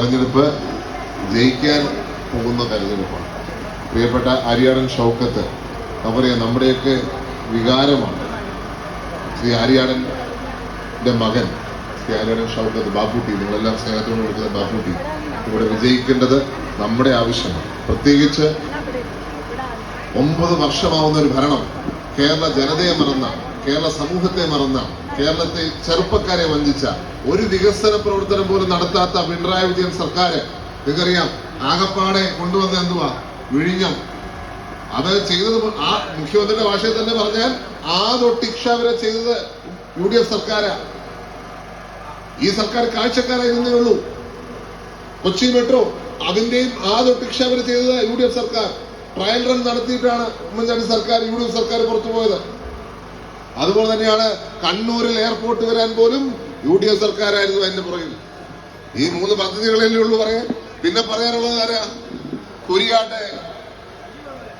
തെരഞ്ഞെടുപ്പ് ജയിക്കാൻ പോകുന്ന തെരഞ്ഞെടുപ്പാണ്. പ്രിയപ്പെട്ട ആര്യാടൻ ഷൗക്കത്ത് നമുക്കറിയാം നമ്മുടെയൊക്കെ വികാരമാണ് ശ്രീ ആര്യാടന്റെ മകൻ ശ്രീ ആര്യാടൻ ഷൗക്കത്ത് ബാപ്പുട്ടി. നിങ്ങളെല്ലാം സ്നേഹത്തോട് വിളിക്കുന്ന ബാപ്പുട്ടി. ഇവിടെ വിജയിക്കേണ്ടത് നമ്മുടെ ആവശ്യമാണ്. പ്രത്യേകിച്ച് ഒമ്പത് വർഷമാവുന്ന ഒരു ഭരണം കേരള ജനതയെ മറന്ന കേരള സമൂഹത്തെ മറന്ന കേരളത്തെ ചെറുപ്പക്കാരെ വഞ്ചിച്ച ഒരു വികസന പ്രവർത്തനം പോലും നടത്താത്ത പിണറായി വിജയൻ സർക്കാർ നിങ്ങൾക്കറിയാം ആകപ്പാടെ കൊണ്ടുവന്ന എന്തുവാ? വിഴിഞ്ഞം. അത് ചെയ്തത് ആ മുഖ്യമന്ത്രിയുടെ ഭാഷയിൽ തന്നെ പറഞ്ഞാൽ ആ തൊട്ടിക്ഷ വരെ ചെയ്തത് യു ഡി എഫ് സർക്കാരാ. ഈ സർക്കാർ കാഴ്ചക്കാരായിരുന്നേ ഉള്ളൂ. കൊച്ചി മെട്രോ അതിന്റെയും ആ തൊട്ടിക്ഷ വരെ ചെയ്തത് യു ഡി എഫ് സർക്കാർ. ട്രയൽ റൺ നടത്തിയിട്ടാണ് ഉമ്മൻചാണ്ടി സർക്കാർ യു ഡി എഫ് സർക്കാർ പുറത്തു പോയത് അതുപോലെ തന്നെയാണ് കണ്ണൂരിൽ എയർപോർട്ട് വരാൻ പോലും യു ഡി എഫ് സർക്കാരായിരുന്നു അതിന്റെ പുറകിൽ. ഈ മൂന്ന് പദ്ധതികളല്ലേ ഉള്ളൂ പറയാൻ. പിന്നെ പറയാനുള്ളത് ആരാ? കുരിയാട്ടെ.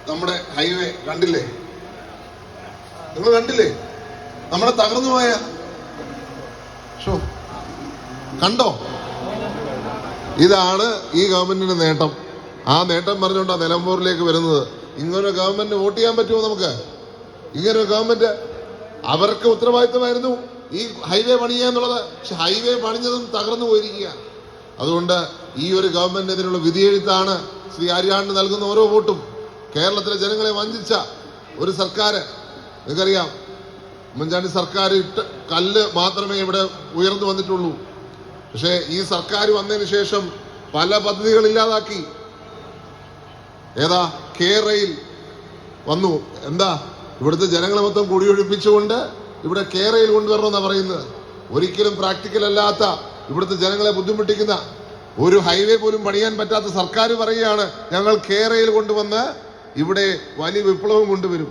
നമ്മുടെ ഹൈവേ കണ്ടില്ലേ? നിങ്ങൾ കണ്ടില്ലേ? നമ്മുടെ തകർന്നു പോയ. ഷോ. കണ്ടോ? ഇതാണ് ഈ ഗവൺമെന്റിന്റെ നേട്ടം. ആ നേട്ടം പറഞ്ഞുകൊണ്ടാണ് നിലമ്പൂരിലേക്ക് വരുന്നത്. ഇങ്ങനെ ഗവൺമെന്റ് വോട്ട് ചെയ്യാൻ പറ്റുമോ നമുക്ക്? ഇങ്ങനെ ഗവൺമെന്റ് അവർക്ക് ഉത്തരവാദിത്തമായിരുന്നു ഈ ഹൈവേ പണിയുക എന്നുള്ളത്. പക്ഷെ ഹൈവേ പണിഞ്ഞതും തകർന്നു പോയിരിക്കുക അതുകൊണ്ട് ഈ ഒരു ഗവൺമെന്റിനെതിനുള്ള വിധിയെഴുത്താണ് ശ്രീ ആര്യാണ്ട് നൽകുന്ന ഓരോ വോട്ടും. കേരളത്തിലെ ജനങ്ങളെ വഞ്ചിച്ച ഒരു സർക്കാർ നിങ്ങൾക്കറിയാം ഉമ്മൻചാണ്ടി സർക്കാർ ഇട്ട് കല്ല് മാത്രമേ ഇവിടെ ഉയർന്നു വന്നിട്ടുള്ളൂ. പക്ഷേ ഈ സർക്കാർ വന്നതിന് ശേഷം പല പദ്ധതികൾ ഇല്ലാതാക്കി. ഏതാ? കെ റെയിൽ വന്നു. എന്താ? ഇവിടുത്തെ ജനങ്ങളെ മൊത്തം കുടിയൊഴിപ്പിച്ചുകൊണ്ട് ഇവിടെ കേരയിൽ കൊണ്ടുവരണമെന്നാണ് പറയുന്നത്. ഒരിക്കലും പ്രാക്ടിക്കൽ അല്ലാത്ത ഇവിടുത്തെ ജനങ്ങളെ ബുദ്ധിമുട്ടിക്കുന്ന ഒരു ഹൈവേ പോലും പണിയാൻ പറ്റാത്ത സർക്കാർ പറയുകയാണ് ഞങ്ങൾ കേരയിൽ കൊണ്ടുവന്ന് ഇവിടെ വലിയ വിപ്ലവം കൊണ്ടുവരും.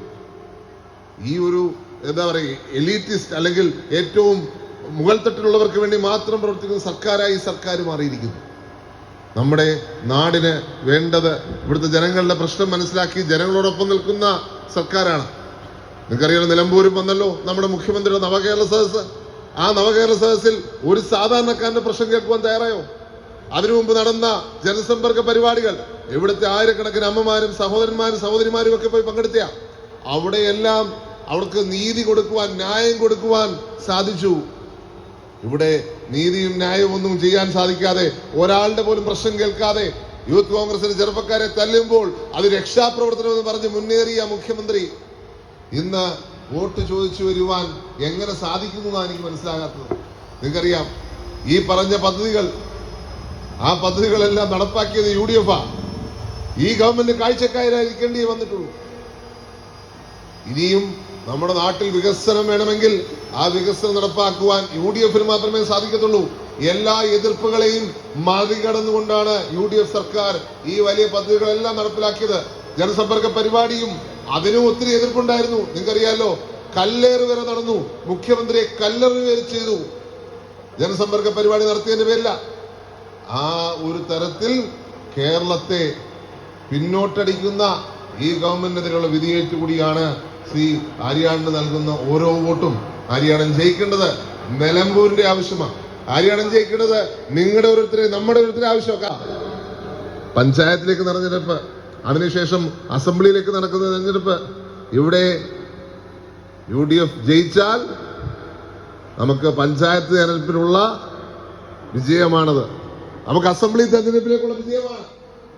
ഈ ഒരു എന്താ പറയുക എലീറ്റിസ്റ്റ് അല്ലെങ്കിൽ ഏറ്റവും മുകൾ തട്ടിലുള്ളവർക്ക് വേണ്ടി മാത്രം പ്രവർത്തിക്കുന്ന സർക്കാരായി സർക്കാർ മാറിയിരിക്കുന്നു. നമ്മുടെ നാടിന് വേണ്ടത് ഇവിടുത്തെ ജനങ്ങളുടെ പ്രശ്നം മനസ്സിലാക്കി ജനങ്ങളോടൊപ്പം നിൽക്കുന്ന സർക്കാരാണ്. നിങ്ങൾക്കറിയാം നിലമ്പൂരും വന്നല്ലോ നമ്മുടെ മുഖ്യമന്ത്രിയുടെ നവകേരള സദസ് ആ നവകേരള സദസ്സിൽ ഒരു സാധാരണക്കാരന്റെ പ്രശ്നം കേൾക്കുവാൻ തയ്യാറായോ? അതിനു മുമ്പ് നടന്ന ജനസമ്പർക്ക പരിപാടികൾ ഇവിടുത്തെ ആയിരക്കണക്കിന് അമ്മമാരും സഹോദരന്മാരും സഹോദരിമാരും ഒക്കെ പോയി പങ്കെടുത്തിയ. അവിടെയെല്ലാം അവർക്ക് നീതി കൊടുക്കുവാൻ ന്യായം കൊടുക്കുവാൻ സാധിച്ചു. ഇവിടെ നീതിയും ന്യായവും ഒന്നും ചെയ്യാൻ സാധിക്കാതെ ഒരാളുടെ പോലും പ്രശ്നം കേൾക്കാതെ യൂത്ത് കോൺഗ്രസിന് ചെറുപ്പക്കാരെ തല്ലുമ്പോൾ അത് രക്ഷാപ്രവർത്തനം എന്ന് പറഞ്ഞ് മുന്നേറിയ മുഖ്യമന്ത്രി ഇന്ന് വോട്ട് ചോദിച്ചു വരുവാൻ എങ്ങനെ സാധിക്കുന്നു എന്നാണ് എനിക്ക് മനസ്സിലാകാത്തത്. നിങ്ങൾക്കറിയാം ഈ പറഞ്ഞ പദ്ധതികൾ ആ പദ്ധതികളെല്ലാം നടപ്പാക്കിയത് യു ഡി എഫ് ഈ ഗവൺമെന്റ് കാഴ്ചക്കാരായിരിക്കേണ്ടി വന്നിട്ടുള്ളൂ. ഇനിയും നമ്മുടെ നാട്ടിൽ വികസനം വേണമെങ്കിൽ ആ വികസനം നടപ്പാക്കുവാൻ യു ഡി എഫിന് മാത്രമേ സാധിക്കത്തുള്ളൂ. എല്ലാ എതിർപ്പുകളെയും മറികടന്നുകൊണ്ടാണ് യു ഡി എഫ് സർക്കാർ ഈ വലിയ പദ്ധതികളെല്ലാം നടപ്പിലാക്കിയത്. ജനസമ്പർക്ക പരിപാടിയും അതിനും ഒത്തിരി എതിർപ്പുണ്ടായിരുന്നു. നിങ്ങൾക്കറിയാലോ കല്ലേറ് വരെ നടന്നു. മുഖ്യമന്ത്രിയെ കല്ലെറി വരെ ചെയ്തു. ജനസമ്പർക്ക പരിപാടി നടത്തിയതിന്റെ പേരില്ല ആ ഒരു തരത്തിൽ കേരളത്തെ പിന്നോട്ടടിക്കുന്ന ഈ ഗവൺമെന്റിനെതിരെയുള്ള വിധിയേറ്റ് കൂടിയാണ് ശ്രീ ആര്യാടന് നൽകുന്ന ഓരോ വോട്ടും. ആര്യാടൻ ജയിക്കേണ്ടത് നിലമ്പൂരിന്റെ ആവശ്യമാണ്. ആര്യാടൻ ജയിക്കേണ്ടത് നിങ്ങളുടെ ഓരോരുത്തരെ നമ്മുടെ ഓരോരുത്തരെ ആവശ്യമൊക്കെ പഞ്ചായത്തിലേക്ക് തെരഞ്ഞെടുപ്പ് അതിനുശേഷം അസംബ്ലിയിലേക്ക് നടക്കുന്ന തെരഞ്ഞെടുപ്പ്. ഇവിടെ യു ഡി എഫ് ജയിച്ചാൽ നമുക്ക് പഞ്ചായത്ത് തെരഞ്ഞെടുപ്പിനുള്ള വിജയമാണത്. നമുക്ക് അസംബ്ലി തെരഞ്ഞെടുപ്പിലേക്കുള്ള വിജയമാണ്.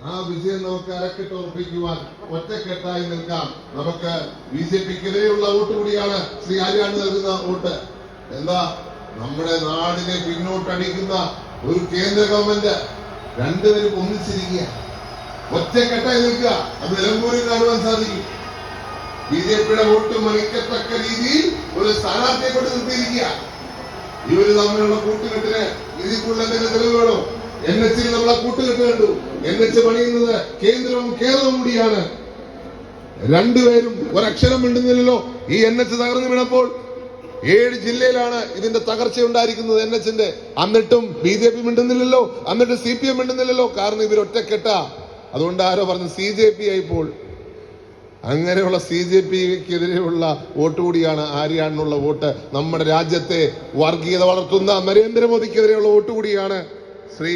ആ വിജയം നമുക്ക് അരക്കെട്ട് ഉറപ്പിക്കുവാൻ ഒറ്റക്കെട്ടായി നിൽക്കാം. നമുക്ക് ബി ജെ പിക്കെതിരെയുള്ള വോട്ട് കൂടിയാണ് ശ്രീ ആര്യാണ് നൽകുന്ന വോട്ട്. എന്താ? നമ്മുടെ നാടിനെ പിന്നോട്ടടിക്കുന്ന ഒരു കേന്ദ്ര ഗവൺമെന്റ് രണ്ടുപേരും ഒന്നിച്ചിരിക്കുക ഒറ്റക്കെട്ടായി നിൽക്കുക. അത് നിലമ്പൂരിൽ കാണുവാൻ സാധിക്കും. ബി ജെ പിയുടെ വോട്ട് മറിക്കത്തക്ക രീതിയിൽ ഒരു സ്ഥാനാർത്ഥിയെ കൊണ്ട് നിർത്തിയിരിക്കുക. ഇവർ തമ്മിലുള്ള കൂട്ടുകെട്ടിന് ഇതിൽ കൂടുതൽ എന്തെങ്കിലും തെളിവ് വേണോ? എൻ എച്ചിൽ നമ്മളെ കൂട്ടുകെട്ട് കണ്ടു. എൻ എച്ച് പണിയുന്നത് കേന്ദ്രവും കേരളവും കൂടിയാണ്. രണ്ടുപേരും ഒരക്ഷരം മിണ്ടുന്നില്ലല്ലോ. ഈ എൻ എച്ച് തകർന്നു വീണപ്പോൾ ഏഴ് ജില്ലയിലാണ് ഇതിന്റെ തകർച്ച ഉണ്ടായിരിക്കുന്നത് എൻ എച്ചിന്റെ. എന്നിട്ടും ബി ജെ പി മിണ്ടുന്നില്ലല്ലോ. എന്നിട്ട് സി പി എം മിണ്ടുന്നില്ലല്ലോ. കാരണം ഇവർ ഒറ്റക്കെട്ട അതുകൊണ്ട് ആരോ പറഞ്ഞു സി ജെ പി ആയിപ്പോൾ അങ്ങനെയുള്ള സി ജെ പിക്കെതിരെയുള്ള വോട്ട് കൂടിയാണ് ആര്യാണിനുള്ള വോട്ട്. നമ്മുടെ രാജ്യത്തെ വർഗീയത വളർത്തുന്ന നരേന്ദ്രമോദിക്കെതിരെയുള്ള വോട്ട് കൂടിയാണ് ശ്രീ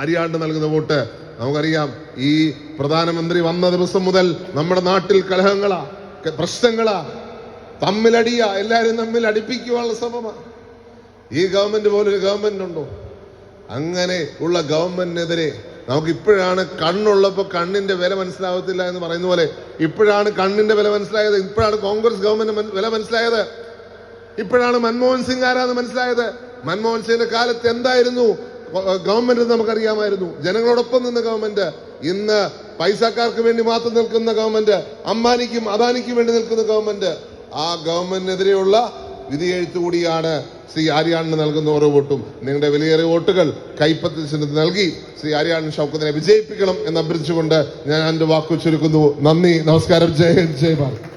ആര്യാണ്ട് നൽകുന്ന വോട്ട്. നമുക്കറിയാം ഈ പ്രധാനമന്ത്രി വന്ന ദിവസം മുതൽ നമ്മുടെ നാട്ടിൽ കലഹങ്ങളാ പ്രശ്നങ്ങളാ. തമ്മിലടിയാ എല്ലാരും തമ്മിൽ അടിപ്പിക്കുവാനുള്ള ശ്രമമാ. ഈ ഗവൺമെന്റ് പോലൊരു ഗവൺമെന്റ് ഉണ്ടോ അങ്ങനെ ഉള്ള ഗവൺമെന്റിനെതിരെ നമുക്ക് ഇപ്പോഴാണ് കണ്ണുള്ളപ്പോൾ കണ്ണിന്റെ വില മനസ്സിലാവത്തില്ല എന്ന് പറയുന്ന പോലെ ഇപ്പോഴാണ് കണ്ണിന്റെ വില മനസ്സിലായത്. ഇപ്പോഴാണ് കോൺഗ്രസ് ഗവൺമെന്റ് വില മനസ്സിലായത്. ഇപ്പോഴാണ് മൻമോഹൻ സിംഗ് ആരാന്ന് മനസ്സിലായത്. മൻമോഹൻ സിംഗിന്റെ കാലത്ത് എന്തായിരുന്നു? ഗവൺമെന്റ് നമുക്കറിയാമായിരുന്നു. ജനങ്ങളോടൊപ്പം നിന്ന ഗവൺമെന്റ്. ഇന്ന് പൈസക്കാർക്ക് വേണ്ടി മാത്രം നിൽക്കുന്ന ഗവൺമെന്റ്. അംബാനിക്കും അദാനിക്കും വേണ്ടി നിൽക്കുന്ന ഗവൺമെന്റ്. ആ ഗവൺമെന്റിനെതിരെയുള്ള വിധിയെഴുത്ത് കൂടിയാണ് ശ്രീ ആര്യാണിന് നൽകുന്ന ഓരോ വോട്ടും നിങ്ങളുടെ വിലയേറിയ വോട്ടുകൾ കൈപ്പത്തി ചിഹ്നത്തിൽ നൽകി ശ്രീ ആര്യാണൻ ഷൗക്കത്തിനെ വിജയിപ്പിക്കണം എന്ന് അഭ്യർത്ഥിച്ചുകൊണ്ട് ഞാൻ എന്റെ വാക്കു ചുരുക്കുന്നു. നന്ദി. നമസ്കാരം. ജയ ജയ് ഭാരത്.